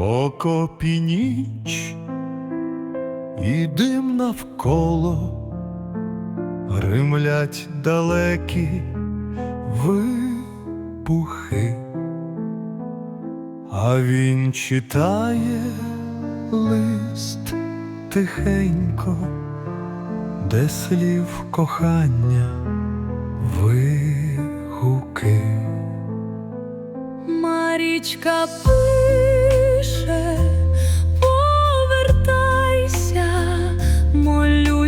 окопі ніч, і дим навколо гримлять далекі вибухи, а він читає лист тихенько, де слів кохання вигуки. Марічка пише,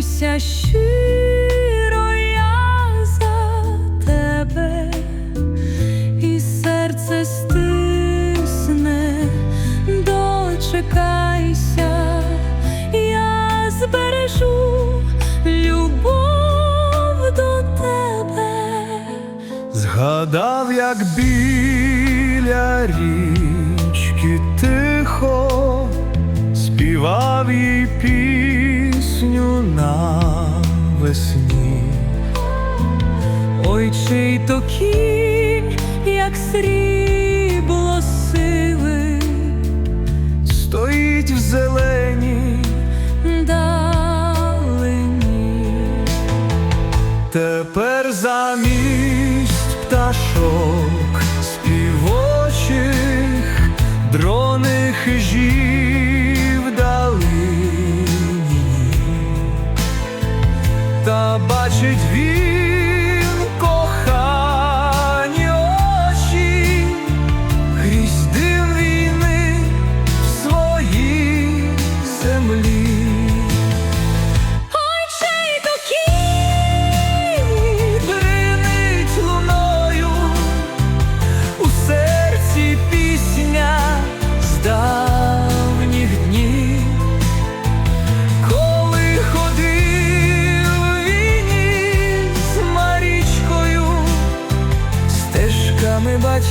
молюся щиро я за тебе, і серце стисне, дочекайся, я збережу любов до тебе. Згадав, як біля річки тихо співав їй пісню навесні. Ой, чий то кінь, як срібло сили, Стоїть в зеленій, далині. тепер замість пташок співочих дрони хижів бачить він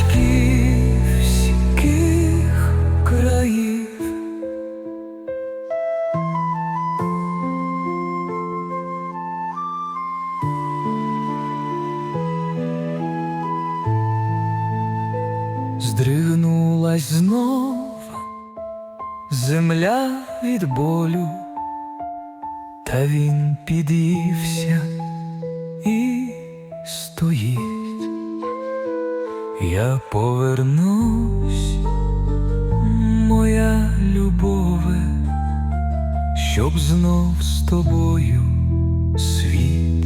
стежками батьківських країв. Здригнулась знов земля від болю, та він під'ївся і стоїть. Я повернусь, моя любове, щоб знов з тобою світ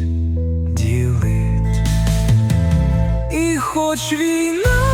ділить. І хоч війна